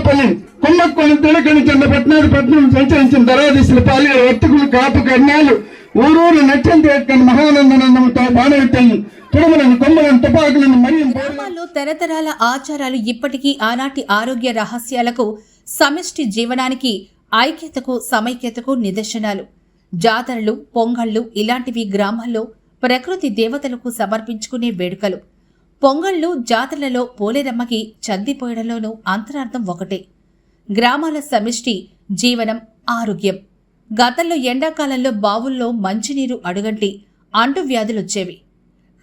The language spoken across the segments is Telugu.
రామపల్లి కుమ్మక్కోని తిలకని చెంద పట్నాడు పట్నం సంచరించిన దరాదిశలు పాలి వర్తకులు కాపు కర్ణాలు ఊరూరు నచ్చంతి ఎక్కని మహానందనందంతో బాణవిట్టని తుడుములను కొమ్మలను తుపాకులను మరియు గ్రామాల్లో తరతరాల ఆచారాలు ఇప్పటికీ ఆనాటి ఆరోగ్య రహస్యాలకు సమిష్టి జీవనానికి ఐక్యతకు సమైక్యతకు నిదర్శనాలు. జాతరలు పొంగళ్ళు ఇలాంటివి గ్రామాల్లో ప్రకృతి దేవతలకు సమర్పించుకునే వేడుకలు. పొంగళ్ళు జాతరలలో పోలేరమ్మకి చందిపోయడంలోనూ అంతరార్థం ఒకటే. గ్రామాల సమిష్టి జీవనం ఆరోగ్యం. గతంలో ఎండాకాలంలో బావుల్లో మంచినీరు అడుగంటి అంటువ్యాధులొచ్చేవి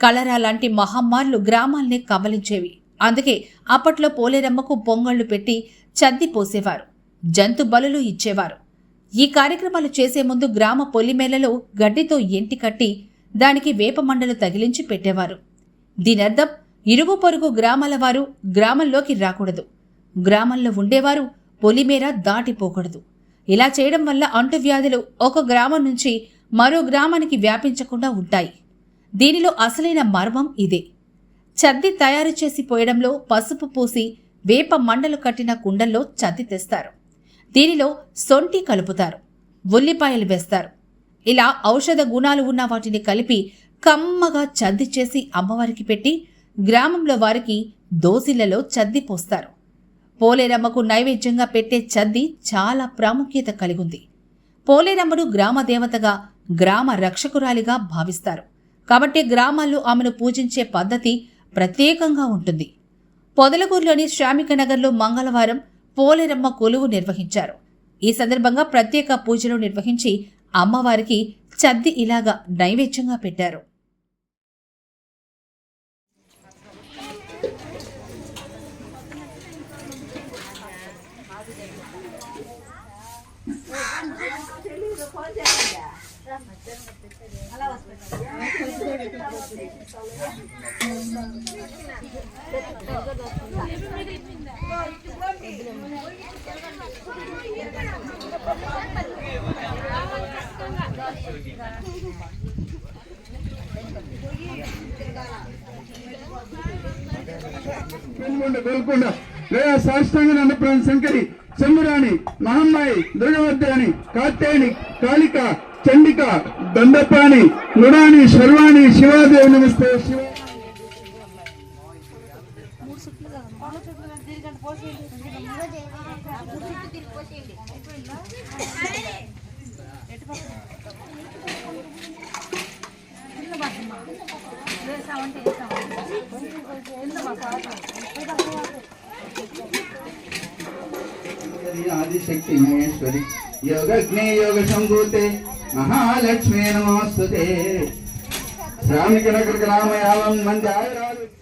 కలరా లాంటి మహమ్మార్లు గ్రామాల్ని కబలించేవి అందుకే అప్పట్లో పోలేరమ్మకు పొంగళ్ళు పెట్టి చద్ది పోసేవారు. జంతు బలులు ఇచ్చేవారు. ఈ కార్యక్రమాలు చేసే ముందు గ్రామ పొలిమేలలో గడ్డితో ఎంటి కట్టి దానికి వేపమండలు తగిలించి పెట్టేవారు. దీనర్థం ఇరుగు పొరుగు గ్రామాల వారు గ్రామంలోకి రాకూడదు. గ్రామంలో ఉండేవారు పొలిమేర దాటిపోకూడదు. ఇలా చేయడం వల్ల అంటువ్యాధులు ఒక గ్రామం నుంచి మరో గ్రామానికి వ్యాపించకుండా ఉంటాయి. దీనిలో అసలైన మర్మం ఇదే. చద్ది తయారు చేసి పోయడంలో పసుపు పూసి వేప మండలు కట్టిన కుండల్లో చద్ది తెస్తారు. దీనిలో సొంటి కలుపుతారు. ఉల్లిపాయలు వేస్తారు. ఇలా ఔషధ గుణాలు ఉన్న వాటిని కలిపి కమ్మగా చద్ది చేసి అమ్మవారికి పెట్టి గ్రామంలో వారికి దోసిళ్ళలో చద్ది పోస్తారు. పోలేరమ్మకు నైవేద్యంగా పెట్టే చద్ది చాలా ప్రాముఖ్యత కలిగుంది. పోలేరమ్మను గ్రామ దేవతగా గ్రామ రక్షకురాలిగా భావిస్తారు. కాబట్టి గ్రామాల్లో ఆమెను పూజించే పద్ధతి ప్రత్యేకంగా ఉంటుంది. పొదలగూరులోని శ్రామిక నగర్లో మంగళవారం పోలేరమ్మ కొలువు నిర్వహించారు. ఈ సందర్భంగా ప్రత్యేక పూజలు నిర్వహించి అమ్మవారికి చద్ది ఇలాగా నైవేద్యంగా పెట్టారు. గోల్కొండ లేదా సాష్టాంగ అన్నప్రాణ శంకరి చెమ్మురాణి మహమ్మాయి దుర్గవర్ధని కార్తేయని కాళిక చండిక దండపాణి నుడాని శర్వాణి శివాదేవి నమస్తే. శివ ఆదిశక్తి మహేశ్వరి. యోగజ్ఞే యోగ సంభూతే. మహాలక్ష్మీ నమోస్తుతే. శ్రామిక నగర గ్రామ యావం మంది ఆయురాలు.